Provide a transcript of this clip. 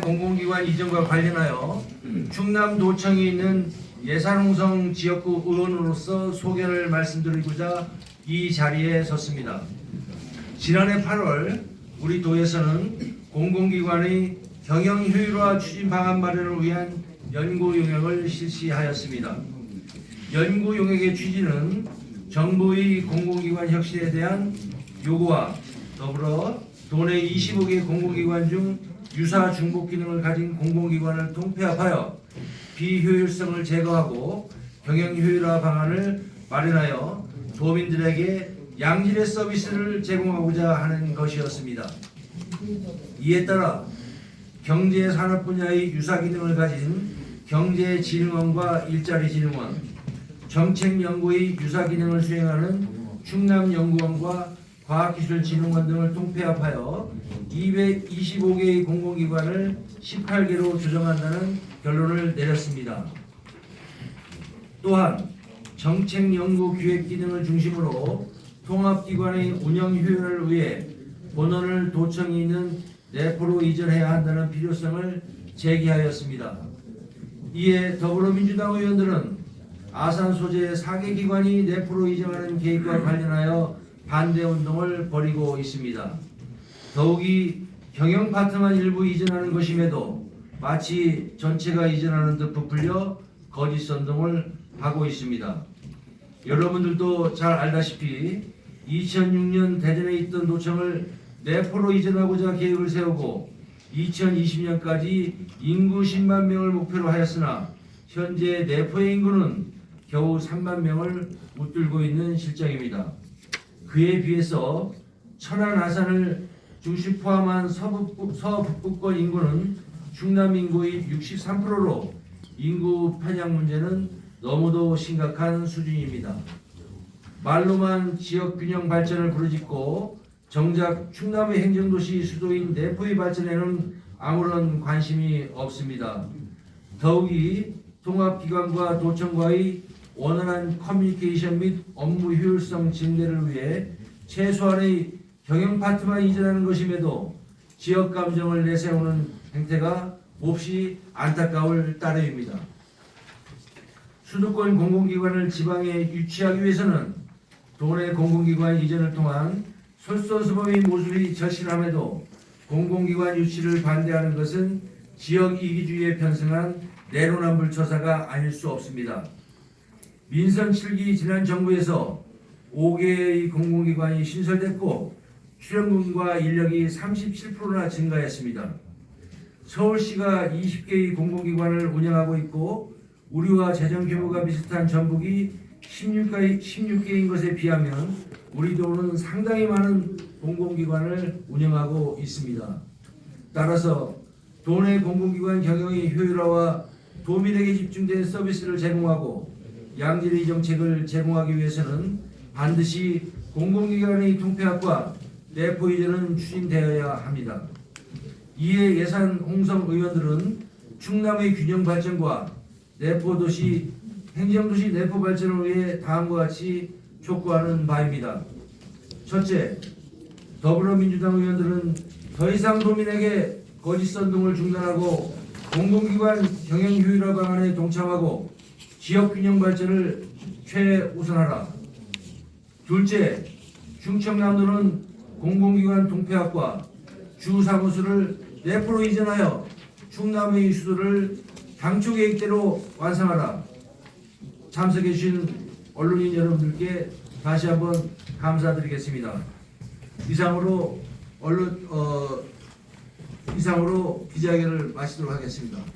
공공기관 이전과 관련하여 충남도청에 있는 예산홍성 지역구 의원으로서 소견을 말씀드리고자 이 자리에 섰습니다. 지난해 8월 우리 도에서는 공공기관의 경영 효율화 추진 방안 마련을 위한 연구 용역을 실시하였습니다. 연구 용역의 취지는 정부의 공공기관 혁신에 대한 요구와 더불어 도내 25개 공공기관 중 유사 중복 기능을 가진 공공기관을 통폐합하여 비효율성을 제거하고 경영 효율화 방안을 마련하여 도민들에게 양질의 서비스를 제공하고자 하는 것이었습니다. 이에 따라 경제 산업 분야의 유사 기능을 가진 경제진흥원과 일자리진흥원, 정책연구의 유사 기능을 수행하는 충남연구원과 과학기술진흥원 등을 통폐합하여 225개의 공공기관을 18개로 조정한다는 결론을 내렸습니다. 또한 정책연구기획 기능을 중심으로 통합기관의 운영 효율을 위해 본원을 도청이 있는 내포로 이전해야 한다는 필요성을 제기하였습니다. 이에 더불어민주당 의원들은 아산 소재 4개 기관이 내포로 이전하는 계획과 관련하여 반대 운동을 벌이고 있습니다. 더욱이 경영 파트만 일부 이전하는 것임에도 마치 전체가 이전하는 듯 부풀려 거짓 선동을 하고 있습니다. 여러분들도 잘 알다시피 2006년 대전에 있던 노청을 내포로 이전하고자 계획을 세우고 2020년까지 인구 10만 명을 목표로 하였으나 현재 내포의 인구는 겨우 3만 명을 웃돌고 있는 실정입니다. 그에 비해서 천안 아산을 중심 포함한 서북부, 서북부권 인구는 충남 인구의 63%로 인구 편향 문제는 너무도 심각한 수준입니다. 말로만 지역 균형 발전을 부르짖고 정작 충남의 행정도시 수도인 내포의 발전에는 아무런 관심이 없습니다. 더욱이 통합기관과 도청과의 원활한 커뮤니케이션 및 업무 효율성 증대를 위해 최소한의 경영 파트만 이전하는 것임에도 지역 감정을 내세우는 행태가 몹시 안타까울 따름입니다. 수도권 공공기관을 지방에 유치하기 위해서는 도내 공공기관 이전을 통한 솔선수범의 모습이 절실함에도 공공기관 유치를 반대하는 것은 지역 이기주의에 편승한 내로남불 처사가 아닐 수 없습니다. 민선 7기 지난 정부에서 5개의 공공기관이 신설됐고 출연금과 인력이 37%나 증가했습니다. 서울시가 20개의 공공기관을 운영하고 있고 우리와 재정 규모가 비슷한 전북이 16개, 16개인 것에 비하면 우리 도는 상당히 많은 공공기관을 운영하고 있습니다. 따라서 도내 공공기관 경영의 효율화와 도민에게 집중된 서비스를 제공하고 양질의 정책을 제공하기 위해서는 반드시 공공기관의 통폐합과 내포 이전은 추진되어야 합니다. 이에 예산 홍성 의원들은 충남의 균형 발전과 내포도시 행정도시 내포 발전을 위해 다음과 같이 촉구하는 바입니다. 첫째, 더불어민주당 의원들은 더 이상 도민에게 거짓 선동을 중단하고 공공기관 경영 효율화 방안에 동참하고 지역 균형 발전을 최우선하라. 둘째, 충청남도는 공공기관 통폐합과 주 사무소를 내포로 이전하여 충남의 수도를 당초 계획대로 완성하라. 참석해 주신 언론인 여러분들께 다시 한번 감사드리겠습니다. 이상으로 언론 어 이상으로 기자회견을 마치도록 하겠습니다.